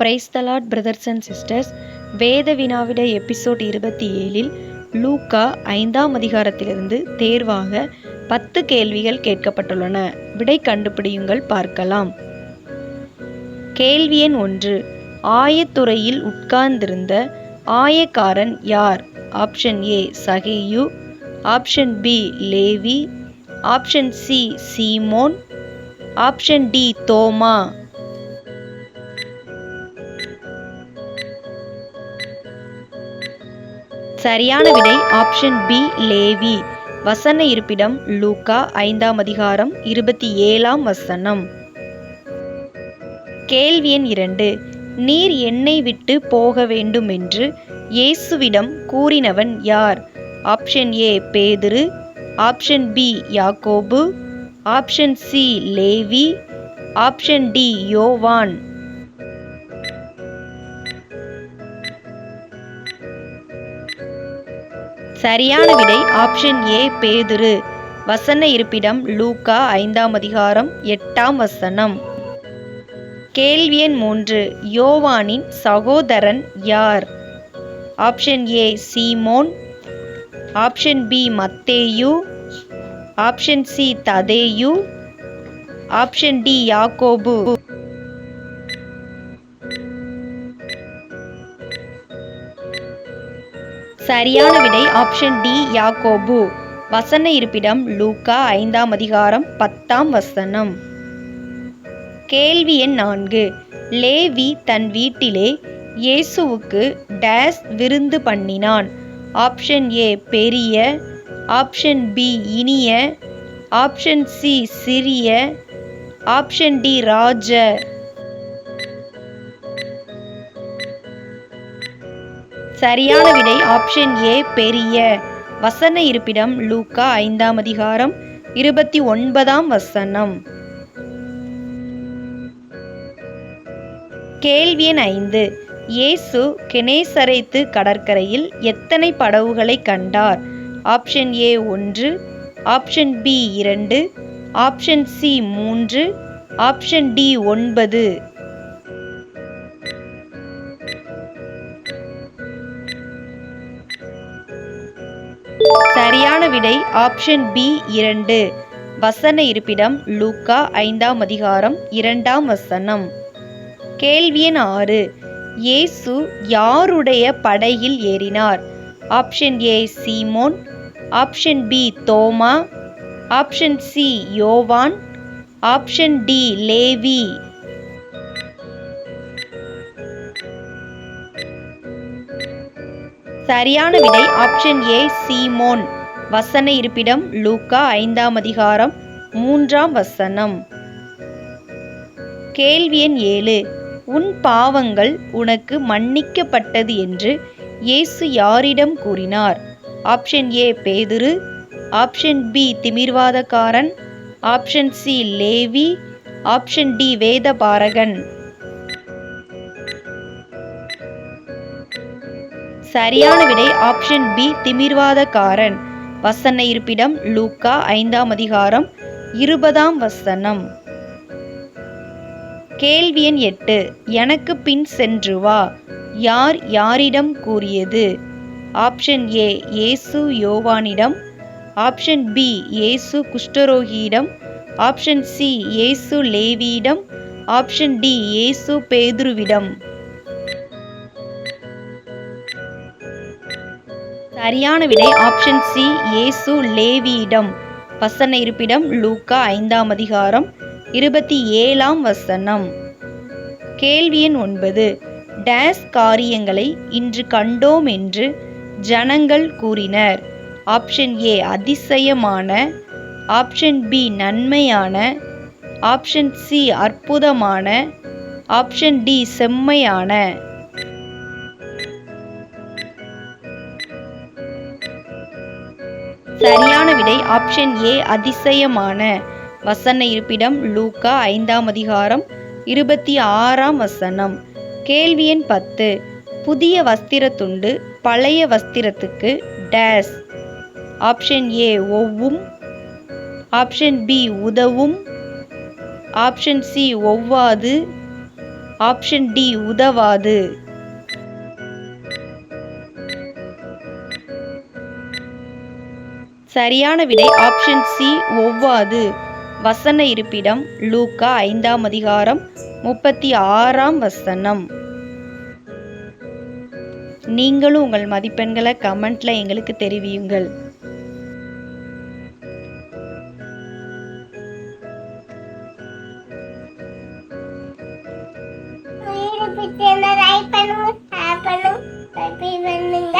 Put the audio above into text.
Praise the Lord brothers and sisters வேத வினாவிட episode இருபத்தி ஏழில் லூக்கா ஐந்தாம் அதிகாரத்திலிருந்து தேர்வாக பத்து கேள்விகள் கேட்கப்பட்டுள்ளன. விடை கண்டுபிடியுங்கள் பார்க்கலாம். கேள்வி எண் ஒன்று. ஆயத்துறையில் உட்கார்ந்திருந்த ஆயக்காரன் யார்? ஆப்ஷன் ஏ சகேயு. ஆப்ஷன் பி லேவி. ஆப்ஷன் சி சீமோன். ஆப்ஷன் டி தோமா. சரியான விடை ஆப்ஷன் பி லேவி. வசன இருப்பிடம் லூக்கா ஐந்தாம் அதிகாரம் இருபத்தி ஏழாம் வசனம். கேள்வி எண் இரண்டு. நீர் என்னை விட்டு போக வேண்டும் என்று இயேசுவிடம் கூறினவன் யார்? ஆப்ஷன் ஏ பேதுரு. ஆப்ஷன் பி யாக்கோபு. ஆப்ஷன் சி லேவி. ஆப்ஷன் டி யோவான். சரியான விடை ஆப்ஷன் ஏ பேதுரு. வசன இருப்பிடம் லூக்கா ஐந்தாம் அதிகாரம் எட்டாம் வசனம். கேள்வி எண் மூன்று. யோவானின் சகோதரன் யார்? ஆப்ஷன் ஏ சீமோன். ஆப்ஷன் பி மத்தேயு. ஆப்ஷன் சி ததேயு. ஆப்ஷன் டி யாக்கோபு. சரியான விடை ஆப்ஷன் டி யாக்கோபு. வசன இருப்பிடம் லூக்கா ஐந்தாம் அதிகாரம் பத்தாம் வசனம். கேள்வி எண் நான்கு. லேவி தன் வீட்டிலே இயேசுவுக்கு டேஸ் விருந்து பண்ணினான். ஆப்ஷன் ஏ பெரிய. ஆப்ஷன் பி இனிய. ஆப்ஷன் சி சிறிய. ஆப்ஷன் டி ராஜ. சரியான விடை ஆப்ஷன் ஏ பெரிய. வசன இருப்பிடம் லூக்கா ஐந்தாம் அதிகாரம் இருபத்தி ஒன்பதாம் வசனம். கேள்வி எண் ஐந்து. இயேசு கெனேசரைத்து கடற்கரையில் எத்தனை படவுகளை கண்டார்? ஆப்ஷன் ஏ ஒன்று ஆப்ஷன் பி இரண்டு ஆப்ஷன் சி மூன்று ஆப்ஷன் டி ஒன்பது. சரியான விடை ஆப்ஷன் பி இரண்டு. வசன இருப்பிடம் லூக்கா ஐந்தாம் அதிகாரம் இரண்டாம் வசனம். கேள்வி எண் ஆறு. இயேசு யாருடைய படையில் ஏறினார்? ஆப்ஷன் ஏ சீமோன். ஆப்ஷன் பி தோமா. ஆப்ஷன் சி யோவான். ஆப்ஷன் டி லேவி. சரியான விடை ஆப்ஷன் ஏ சீமோன். வசன இருப்பிடம் லூக்கா ஐந்தாம் அதிகாரம் மூன்றாம் வசனம். கேள்வி எண் ஏழு. உன் பாவங்கள் உனக்கு மன்னிக்கப்பட்டது என்று இயேசு யாரிடம் கூறினார்? ஆப்ஷன் ஏ பேதுரு. ஆப்ஷன் பி திமிர்வாதக்காரன். ஆப்ஷன் சி லேவி. ஆப்ஷன் டி வேதபாரகன். சரியான விடை ஆப்ஷன் பி திமிர்வாதக்காரன். வசன இருப்பிடம் லூக்கா ஐந்தாம் அதிகாரம் இருபதாம் வசனம். கேள்வி எண் எட்டு எனக்கு பின் சென்று வா. யார் யாரிடம் கூறியது? ஆப்ஷன் ஏ இயேசு யோவானிடம். ஆப்ஷன் பி இயேசு குஷ்டரோகியிடம். ஆப்ஷன் சி இயேசு லேவியிடம். ஆப்ஷன் டி இயேசு பேதுருவிடம். சரியான விடை ஆப்ஷன் சி இயேசு லேவியிடம். வசன இருப்பிடம் லூக்கா ஐந்தாம் அதிகாரம் இருபத்தி ஏழாம் வசனம். கேள்வி எண் ஒன்பது. டேஸ் காரியங்களை இன்று கண்டோம் என்று ஜனங்கள் கூறினர். ஆப்ஷன் ஏ அதிசயமான. ஆப்ஷன் பி நன்மையான. ஆப்ஷன் சி அற்புதமான. ஆப்ஷன் டி செம்மையான. சரியான விடை ஆப்ஷன் ஏ அதிசயமான. வசன இருப்பிடம் லூக்கா ஐந்தாம் அதிகாரம் இருபத்தி ஆறாம் வசனம். கேள்வி எண் பத்து. புதிய வஸ்திரத்துண்டு பழைய வஸ்திரத்துக்கு டேஸ் ஆப்ஷன் ஏ ஒவ்வும். ஆப்ஷன் பி உதவும். ஆப்ஷன் சி ஒவ்வாது. ஆப்ஷன் டி உதவாது. சரியான விடை ஆப்ஷன் சி ஒவ்வாது. வசன இருப்பிடம் லூக்கா ஐந்தாம் அதிகாரம் முப்பத்தி ஆறாம் வசனம். நீங்களும் உங்கள் மதிப்பெண்களை கமெண்ட்ல எங்களுக்கு தெரிவியுங்கள். பண்ணுங்க